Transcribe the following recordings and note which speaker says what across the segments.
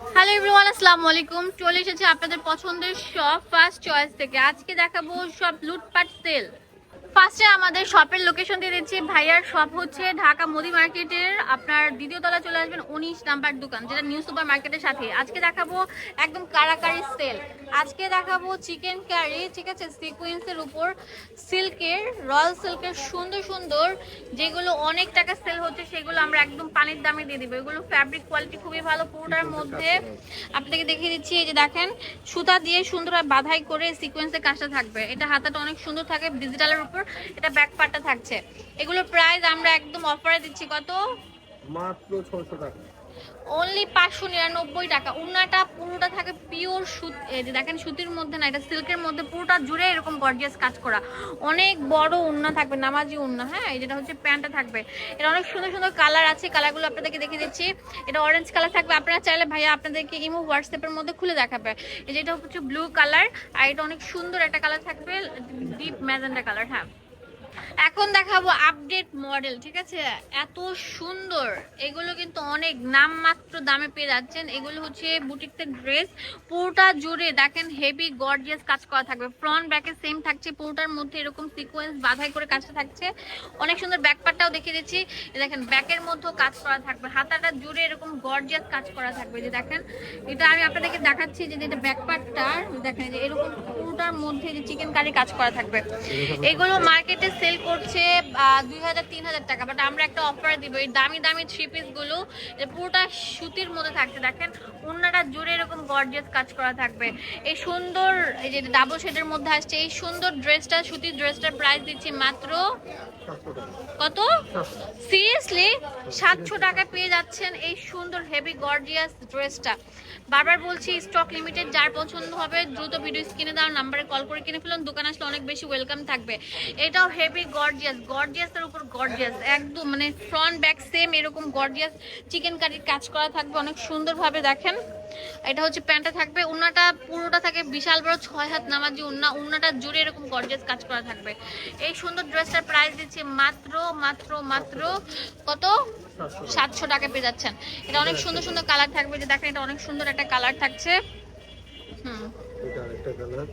Speaker 1: Hello everyone আসসালামু আলাইকুম চলে এসেছে আপনাদের পছন্দের সব ফার্স্ট চয়েস থেকে। আজকে দেখাবো সব লুটপাট সেল ফার্স্টে আমাদের শপের লোকেশন দিয়ে দিচ্ছি। ভাইয়ার শপ হচ্ছে ঢাকা মুদি মার্কেটের আপনার দ্বিতীয় তলা চলে আসবেন উনিশ নাম্বার দোকান, যেটা নিউ সুপার মার্কেটের সাথে। আজকে দেখাবো একদম কারাকারি সেল আজকে দেখাবো চিকেন কারি ঠিক আছে? সিকুয়েন্সের উপর সিল্কের রয়্যাল সিল্কের সুন্দর সুন্দর, যেগুলো অনেক টাকা সেল হচ্ছে, সেগুলো আমরা একদম পানির দামে দিয়ে দিব। এগুলো ফ্যাব্রিক কোয়ালিটি খুবই ভালো, পুরোটার মধ্যে। আপনাকে দেখিয়ে দিচ্ছি, এই যে দেখেন, সুতা দিয়ে সুন্দর বাধাই করে সিকোয়েন্সের কাজটা থাকবে। এটা হাতাটা অনেক সুন্দর থাকে ডিজিটালের উপর। এটা ব্যাক পার্টটা থাকছে। এগুলো প্রাইস আমরা একদম অফারে দিচ্ছি। কত?
Speaker 2: মাত্র 600 টাকা।
Speaker 1: অনলি পাঁচশো নিরানব্বই টাকা। উন্নাটা পুরোটা থাকে পিওর সুত দেখেন সুতির মধ্যে না, এটা সিল্কের মধ্যে পুরোটা জুড়ে এরকম গর্জিয়াস কাজ করা। অনেক বড় উন্না থাকবে, নামাজি উন্না হ্যাঁ? যেটা হচ্ছে প্যান্টটা থাকবে। এটা অনেক সুন্দর সুন্দর কালার আছে কালারগুলো আপনাদেরকে দেখিয়ে দিচ্ছি। এটা অরেঞ্জ কালার থাকবে। আপনারা চাইলে ভাইয়া আপনাদেরকে ইমো হোয়াটসঅ্যাপের মধ্যে খুলে দেখাবে। এই যেটা হচ্ছে ব্লু কালার আর এটা অনেক সুন্দর একটা কালার থাকবে ডিপ ম্যাজেন্ডা কালার হ্যাঁ। এখন দেখাবো আপডেট মডেল ঠিক আছে? এত সুন্দর। এগুলো কিন্তু অনেক নামমাত্র দামে পেয়ে যাচ্ছেন। এগুলো হচ্ছে বুটিকদের ড্রেস পুরোটা জুড়ে দেখেন হেভি গর্জিয়াস কাজ করা থাকবে। ফ্রন্ট ব্যাকে সেম থাকছে পুরোটার মধ্যে এরকম সিকোয়েন্স বাধাই করে কাজটা থাকছে। অনেক সুন্দর ব্যাক পার্টটাও দেখিয়ে দিচ্ছি। দেখেন ব্যাকের মধ্যেও কাজ করা থাকবে। হাতাটা জুড়ে এরকম গর্জিয়াস কাজ করা থাকবে। যে দেখেন এটা আমি আপনাদেরকে দেখাচ্ছি যে এটা ব্যাক পার্টটা দেখেন যে এরকম পুরোটার মধ্যে যে চিকেন কারি কাজ করা থাকবে। এগুলো মার্কেটে সেল করছে দুই হাজার, তিন হাজার টাকা। বাট আমরা একটা অফার দিব। এই দামি দামি থ্রি পিসগুলো পুরোটা সুতির মধ্যে থাকছে। দেখেন অন্যটা জুড়ে এরকম গর্জিয়াস কাজ করা থাকবে। এই সুন্দর, এই যে ডাবল শেডের মধ্যে আসছে, এই সুন্দর ড্রেসটা সুতির ড্রেসটার প্রাইস দিচ্ছি মাত্র কত? সিরিয়াসলি সাতশো টাকা পেয়ে যাচ্ছেন এই সুন্দর হেভি গর্জিয়াস ড্রেসটা বারবার বলছি স্টক লিমিটেড যার পছন্দ হবে, দ্রুত ভিডিও স্ক্রিনে দেওয়ার নাম্বারে কল করে কিনে ফেলুন। দোকান আসলে অনেক বেশি ওয়েলকাম থাকবে। এটাও হেভি গর্জিয়াস গর্জিয়াসের উপর গর্জিয়াস একদম মানে ফ্রন্ট ব্যাক সেম এরকম গর্জিয়াস চিকেন কারির কাজ করা থাকবে অনেক সুন্দরভাবে দেখেন। এটা হচ্ছে প্যান্টটা থাকবে উন্নাটা পুরোটা থাকে বিশাল বড় ছয় হাত নামাজি উন্না উন্নাটা জুড়ে এরকম গর্জিয়াস কাজ করা থাকবে। এই সুন্দর ড্রেসটার প্রাইস দিচ্ছে মাত্র মাত্র মাত্র কত? সাতশো। টাকা পেয়ে যাচ্ছেন। এটা অনেক সুন্দর সুন্দর কালার থাকবে যে দেখেন এটা অনেক সুন্দর একটা কালার থাকছে। হুম।
Speaker 2: এটা আরেকটা কালার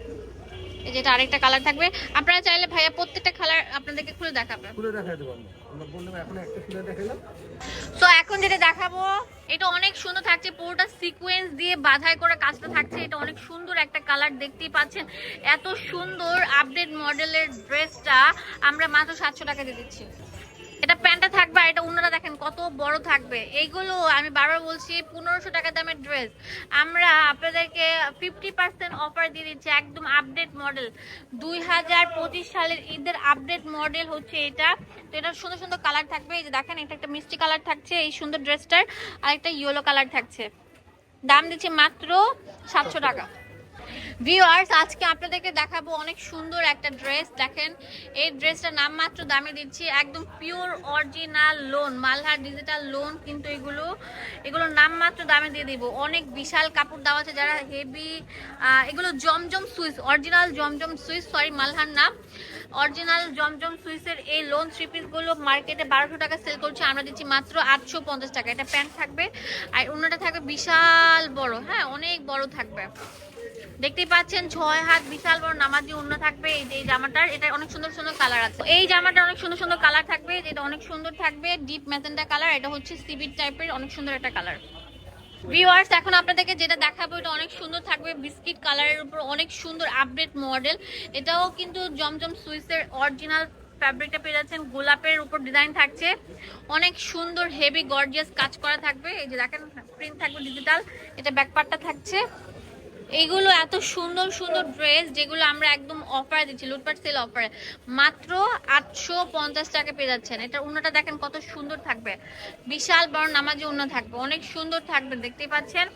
Speaker 1: এই যেটা আরেকটা কালার থাকবে। আপনারা চাইলে ভাইয়া প্রত্যেকটা কালার আপনাদেরকে খুলে দেখাবে
Speaker 2: খুলে দেখাই দেব আমরা বললাম এখন একটা খুলে দেখালাম
Speaker 1: তো এখন যেটা দেখাবো এটা অনেক সুন্দর থাকছে। পুরোটা সিকোয়েন্স দিয়ে বাধাই করে কাজটা থাকছে। এটা অনেক সুন্দর একটা কালার দেখতেই পাচ্ছেন। এত সুন্দর আপডেট মডেলের ড্রেসটা আমরা মাত্র সাতশো টাকা দিয়ে দিচ্ছি। এটা প্যান্টটা থাকবে আর এটা অন্যরা দেখেন কত বড় থাকবে। এইগুলো আমি বারবার বলছি, পনেরোশো টাকা দামের ড্রেস আমরা আপনাদেরকে ফিফটি পার্সেন্ট অফার দিয়ে দিচ্ছি একদম আপডেট মডেল দুই হাজার পঁচিশ সালের ঈদের আপডেট মডেল হচ্ছে এটা। তো এটা সুন্দর সুন্দর কালার থাকবে। এই যে দেখেন, এটা একটা মিষ্টি কালার থাকছে এই সুন্দর ড্রেসটার আর একটা ইয়েলো কালার থাকছে। দাম দিচ্ছে মাত্র সাতশো টাকা। ভিউয়ার্স আজকে আপনাদেরকে দেখাবো অনেক সুন্দর একটা ড্রেস দেখেন, এই ড্রেসটার নাম মাত্র দামে দিচ্ছি, একদম pure original lawn Malhar digital lawn কিন্তু এগুলো। এগুলো নাম মাত্র দামে দিয়ে দিব। অনেক বিশাল কাপড় দেওয়া আছে যারা হেভি এগুলো Zamzam Swiss original Zamzam Swiss sorry Malhar নাম। অরিজিনাল জমজম সুইসের এই লোন থ্রি পিসগুলো মার্কেটে বারোশো টাকা সেল করছে, আমরা দিচ্ছি মাত্র আটশো পঞ্চাশ টাকা। এটা প্যান্ট থাকবে, আর অন্যটা থাকবে বিশাল বড় হ্যাঁ অনেক বড় থাকবে। দেখতেই পাচ্ছেন, ছয় হাত বিশাল বড় নামাজি অন্য থাকবে এই যে জামাটার। এটা অনেক সুন্দর সুন্দর কালার আছে। এই জামাটা অনেক সুন্দর সুন্দর কালার থাকবে, যেটা অনেক সুন্দর থাকবে ডিপ ম্যাজেন্ডা কালার এটা হচ্ছে সিবিট টাইপের অনেক সুন্দর একটা কালার ভিউয়ার্স এখন আপনাদেরকে যেটা দেখাবো, এটা অনেক সুন্দর থাকবে বিস্কিট কালারের উপর অনেক সুন্দর আপডেট মডেল এটাও কিন্তু জমজম সুইসের অরিজিনাল ফ্যাব্রিকটা পেয়ে যাচ্ছেন, গোলাপের উপর ডিজাইন থাকছে। অনেক সুন্দর হেভি গর্জিয়াস কাজ করা থাকবে। এই যে দেখেন প্রিন্ট থাকবে ডিজিটাল এটা ব্যাকপার্টটা থাকছে। এইগুলো এত সুন্দর সুন্দর ড্রেস যেগুলো আমরা একদম অফারে দিচ্ছি, লুটপাট সেল অফারে মাত্র আটশো পঞ্চাশ টাকা পেয়ে যাচ্ছেন। এটা উন্নটা দেখেন কত সুন্দর থাকবে। বিশাল বড় নামাজি উন্ন থাকবে। অনেক সুন্দর থাকবে দেখতেই পাচ্ছেন?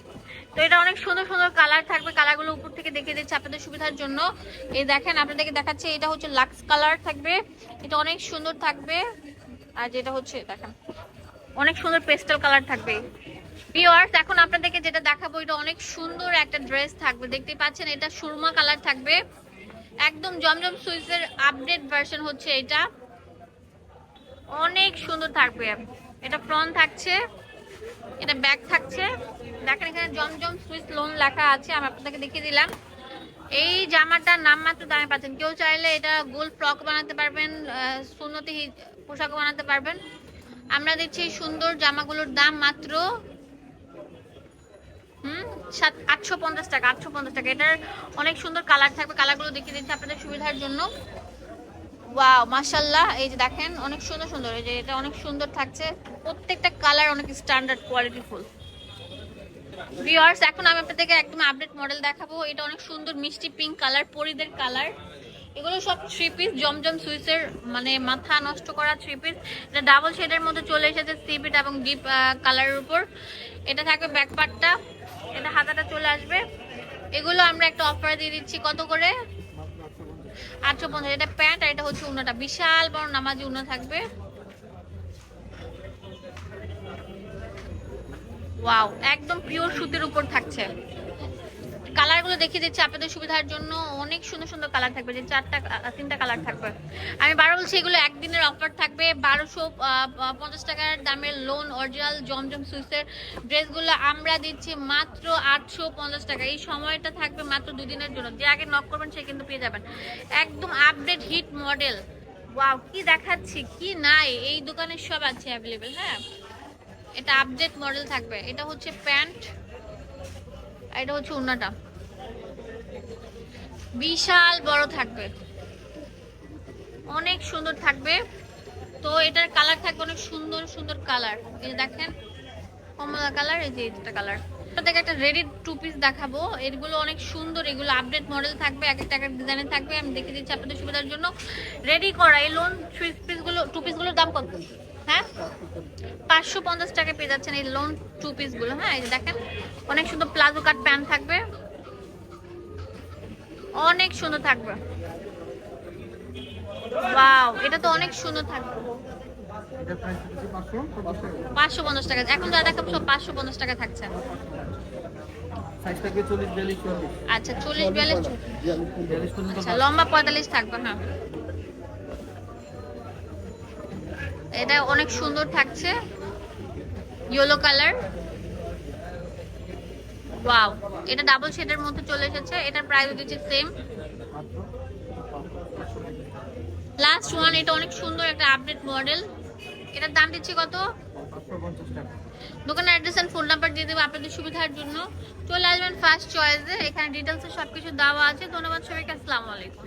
Speaker 1: তো এটা অনেক সুন্দর সুন্দর কালার থাকবে। কালারগুলো উপর থেকে দেখিয়ে দিচ্ছে আপনাদের সুবিধার জন্য। এই দেখেন, আপনাদেরকে দেখাচ্ছে, এটা হচ্ছে লাক্স কালার থাকবে। এটা অনেক সুন্দর থাকবে। আর যেটা হচ্ছে, দেখেন, অনেক সুন্দর পেস্টাল কালার থাকবে। ভিউয়ার্স এখন আপনাদেরকে যেটা দেখাবো, এটা অনেক সুন্দর একটা ড্রেস থাকবে। দেখতেই পাচ্ছেন, এটা সুরমা কালার থাকবে। একদম জমজম সুইসের আপডেট ভার্সন হচ্ছে এটা। অনেক সুন্দর থাকবে। এটা ফ্রন্ট থাকছে, এটা ব্যাক থাকছে। দেখেন, এখানে জমজম সুইস লোন লেখা আছে, আমি আপনাদেরকে দেখিয়ে দিলাম। এই জামাটার নাম মাত্র দামে পাচ্ছেন। কেউ চাইলে এটা গোল ফ্রক বানাতে পারবেন সুন্নতি পোশাকও বানাতে পারবেন। আমরা দিচ্ছি সুন্দর জামাগুলোর দাম মাত্র হুম? সাত, আটশো পঞ্চাশ টাকা, আটশো পঞ্চাশ টাকা। এটার অনেক সুন্দর কালার থাকবে। কালারগুলো দেখিয়ে দিচ্ছি আপনাদের সুবিধার জন্য। ওয়াও মাশাল্লাহ এই যে দেখেন, অনেক সুন্দর সুন্দর। এই যে এটা অনেক সুন্দর থাকছে। প্রত্যেকটা কালার অনেক স্ট্যান্ডার্ড কোয়ালিটি ফুল। ভিউয়ার্স এখন আমি আপনাদেরকে একদম আপডেট মডেল দেখাবো। এটা অনেক সুন্দর মিষ্টি পিঙ্ক কালার পরিদের কালার এগুলো সব থ্রি পিস জমজম সুইসের মানে মাথা নষ্ট করা থ্রি পিস এটা ডাবল শেডের মধ্যে চলে এসেছে সিপিট এবং ডিপ কালারের উপর। এটা থাকবে ব্যাক পার্টটা এটা হাতাটা চলে আসবে। এগুলো আমরা একটা অফার দিয়ে দিচ্ছি। কত করে? আটশো পঞ্চাশ। এটা প্যান্ট আর এটা হচ্ছে উন্নটা বিশাল বড় নামাজি উন্ন থাকবে। ওয়াও, একদম পিওর সুতির উপর থাকছে। কালারগুলো দেখিয়ে দিচ্ছি, আপনাদের সুবিধার জন্য অনেক সুন্দর সুন্দর কালার থাকবে, যে চারটা তিনটা কালার থাকবে। আমি বারো বলছি, এগুলো একদিনের অফার থাকবে, বারোশো পঞ্চাশ টাকার দামের লোন অরিজিনাল জমজম সুইসের ড্রেসগুলো আমরা দিচ্ছি মাত্র আটশো পঞ্চাশ টাকা। এই সময়টা থাকবে মাত্র দুদিনের জন্য। যে আগে নক করবেন, সে কিন্তু পেয়ে যাবেন। একদম আপডেট হিট মডেল ওয়াও কি দেখাচ্ছি, কি নাই? এই দোকানে সব আছে অ্যাভেলেবেল হ্যাঁ? এটা আপডেট মডেল থাকবে। এটা হচ্ছে প্যান্ট। এটা হচ্ছে উন্নাটা। বিশাল বড় থাকবে। অনেক সুন্দর থাকবে। তো এটার কালার থাকবে অনেক সুন্দর সুন্দর কালার। এই যে দেখেন, কমলা কালার, এই যে এটা কালার। থেকে একটা রেডি টু পিস দেখাবো। এগুলো অনেক সুন্দর, এগুলো আপডেট মডেল থাকবে, এক একটা ডিজাইনের থাকবে। আমি দেখে দিচ্ছি আপনাদের সুবিধার জন্য। রেডি করা এই লোন থ্রি পিসগুলো টু পিসগুলোর দাম কত? হ্যাঁ? পাঁচশো পঞ্চাশ টাকা পেয়ে যাচ্ছেন এই লোন টু পিসগুলো হ্যাঁ? এই যে দেখেন অনেক সুন্দর প্লাজো কাট প্যান্ট থাকবে। অনেক সুন্দর থাকবে। ওয়াও এটা তো অনেক সুন্দর থাকবে।
Speaker 2: পাঁচশো পঞ্চাশ টাকা।
Speaker 1: এখন যা দেখাবো সব পাঁচশো পঞ্চাশ টাকা থাকছে। আচ্ছা চল্লিশ বিয়াল্লিশ
Speaker 2: বিয়াল্লিশ
Speaker 1: আচ্ছা লম্বা পঁয়তাল্লিশ থাকবে হ্যাঁ। এটা অনেক সুন্দর থাকছে। ইয়েলো কালার ওয়াও এটা ডাবল শেডের মধ্যে চলে এসেছে, এটার প্রাইস দিচ্ছে সেম লাস্ট ওয়ান এটা অনেক সুন্দর একটা আপডেট মডেল এটার দাম দিচ্ছি কত? দোকানের অ্যাড্রেস এন্ড ফোন নাম্বার দিয়ে দেবো আপনাদের সুবিধার জন্য। চলে আসবেন ফার্স্ট চয়েসে এখানে ডিটেলসে সবকিছু দেওয়া আছে। ধন্যবাদ সবাইকে, আসসালামু আলাইকুম।